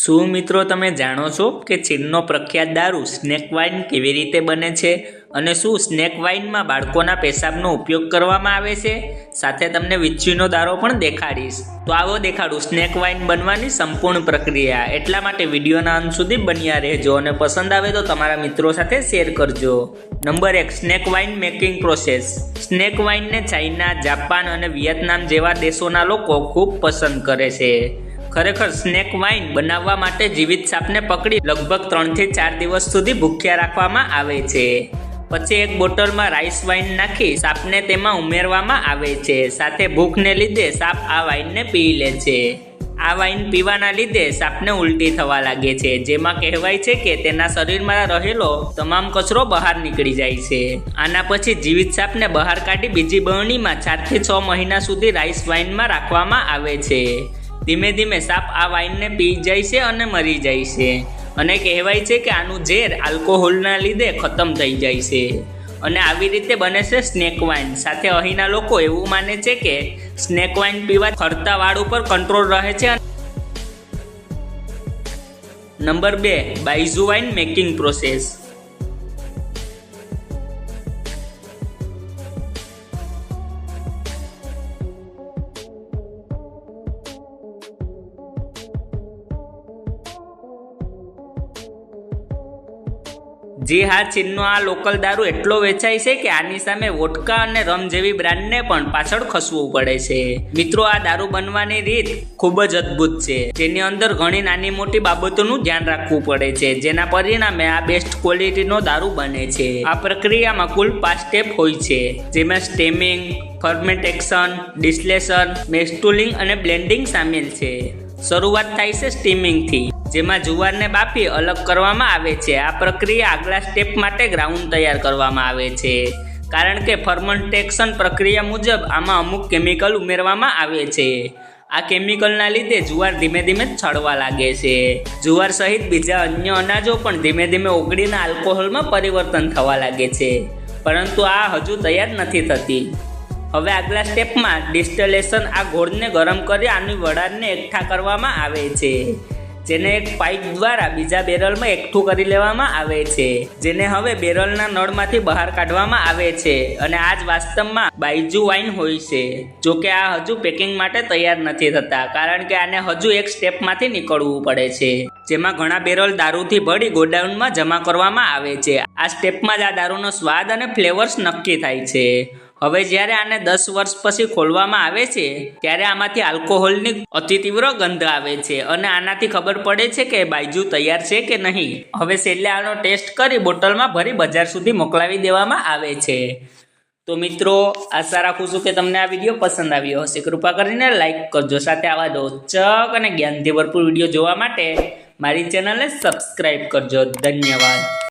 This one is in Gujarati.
શું મિત્રો તમે જાણો છો કે ચીનનો પ્રખ્યાત દારૂ સ્નેક વાઇન કેવી રીતે બને છે અને શું સ્નેક વાઇનમાં બાળકોના પેશાબનો ઉપયોગ કરવામાં આવે છે? સાથે તમને વિચ્છીનો દારો પણ દેખાડીશ. તો આવો દેખાડું સ્નેક વાઇન બનવાની સંપૂર્ણ પ્રક્રિયા. એટલા માટે વિડીયોના અંત સુધી બન્યા રહેજો અને પસંદ આવે તો તમારા મિત્રો સાથે શેર કરજો. નંબર એક, snake wine making process. Snake વાઇનને China, Japan અને વિયેતનામ જેવા દેશોના લોકો ખૂબ પસંદ કરે છે. ખરેખર સ્નેક વાઇન બનાવવા માટે જીવિત સાપને પકડી લગભગ ત્રણથી ચાર દિવસ સુધી ભૂખ્યા રાખવામાં આવે છે. પછી એક બોટલમાં રાઈસ વાઇન નાખી સાપને તેમાં ઉમેરવામાં આવે છે. સાથે ભૂખને લીધે સાપ આ વાઇનને પી લે છે. આ વાઇન પીવાના લીધે સાપને ઉલટી થવા લાગે છે. જેમાં કહેવાય છે કે તેના શરીરમાં રહેલો તમામ કચરો બહાર નીકળી જાય છે. આના પછી જીવિત સાપને બહાર કાઢી બીજી બરણીમાં ચારથી છ મહિના સુધી રાઈસ વાઇનમાં રાખવામાં આવે છે. ધીમે ધીમે સાપ આ વાઇનને પી જાય છે અને મરી જાય છે. અને કહેવાય છે કે આનું ઝેર આલ્કોહોલના લીધે ખતમ થઈ જાય છે. અને આવી રીતે બને છે સ્નેક વાઇન. સાથે અહીંના લોકો એવું માને છે કે સ્નેક વાઇન પીવા ખરતા વાળ ઉપર કંટ્રોલ રહે છે નંબર બે, બાઇઝુ વાઇન મેકિંગ પ્રોસેસ. જી હા, ચીનનો આ લોકલ દારૂ એટલો વેચાય છે કે આની સામે વોટકા અને રમ જેવી બ્રાન્ડને પણ પાછળ ખસવું પડે છે. મિત્રો, આ દારૂ બનવાની રીત ખૂબ જ અદ્ભુત છે. જેની અંદર ઘણી નાની મોટી બાબતોનું ધ્યાન રાખવું પડે છે. જેના પરિણામે આ બેસ્ટ ક્વોલિટીનો દારૂ બને છે. આ પ્રક્રિયામાં કુલ પાંચ સ્ટેપ હોય છે. જેમાં સ્ટેમિંગ ફર્મેન્ટેશન ડિસ્લેશન મેસ્ટુલિંગ અને બ્લેન્ડિંગ સામેલ છે. શરૂઆત થાય છે સ્ટીમિંગથી જેમાં જુવારને બાફી અલગ કરવામાં આવે છે. આ પ્રક્રિયા આગલા સ્ટેપ માટે ગ્રાઉન્ડ તૈયાર કરવામાં આવે છે. કારણ કે ફર્મન્ટેક્શન પ્રક્રિયા મુજબ આમાં અમુક કેમિકલ ઉમેરવામાં આવે છે. આ કેમિકલના લીધે જુવાર ધીમે ધીમે છળવા લાગે છે. જુવાર સહિત બીજા અન્ય અનાજો પણ ધીમે ધીમે ઓગળીને આલ્કોહોલમાં પરિવર્તન થવા લાગે છે. પરંતુ આ હજુ તૈયાર નથી થતી. હવે આગલા સ્ટેપમાં ડિસ્ટલેશન આ ગોળને ગરમ કરી આની વડાને એકઠા કરવામાં આવે છે. જેને એક પાઇપ દ્વારા બીજા બેરલમાં એકઠું કરી લેવામાં આવે છે. જેને હવે બેરલના નળમાંથી બહાર કાઢવામાં આવે છે અને આ જ વાસ્તવમાં બાઇજુ વાઇન હોય છે. જો કે આ હજુ પેકિંગ માટે તૈયાર નથી થતા, કારણ કે આને હજુ એક સ્ટેપમાંથી નીકળવું પડે છે. જેમાં ઘણા બેરલ દારૂથી ભળી ગોડાઉનમાં જમા કરવામાં આવે છે. આ સ્ટેપમાં જ આ દારૂનો સ્વાદ અને ફ્લેવર્સ નક્કી થાય છે. હવે જ્યારે આને દસ વર્ષ પછી ખોલવામાં આવે છે, ત્યારે આમાંથી આલ્કોહોલની અતિ તીવ્ર ગંધ આવે છે અને આનાથી ખબર પડે છે કે બાયજુ તૈયાર છે કે નહીં. હવે છેલ્લે આનો ટેસ્ટ કરી બોટલમાં ભરી બજાર સુધી મોકલાવી દેવામાં આવે છે. તો મિત્રો, આશા રાખું છું કે તમને આ વીડિયો પસંદ આવ્યો હશે. કૃપા કરીને લાઇક કરજો, સાથે આવા રોચક અને જ્ઞાનથી ભરપૂર વીડિયો જોવા માટે મારી ચેનલને સબસ્ક્રાઈબ કરજો. ધન્યવાદ.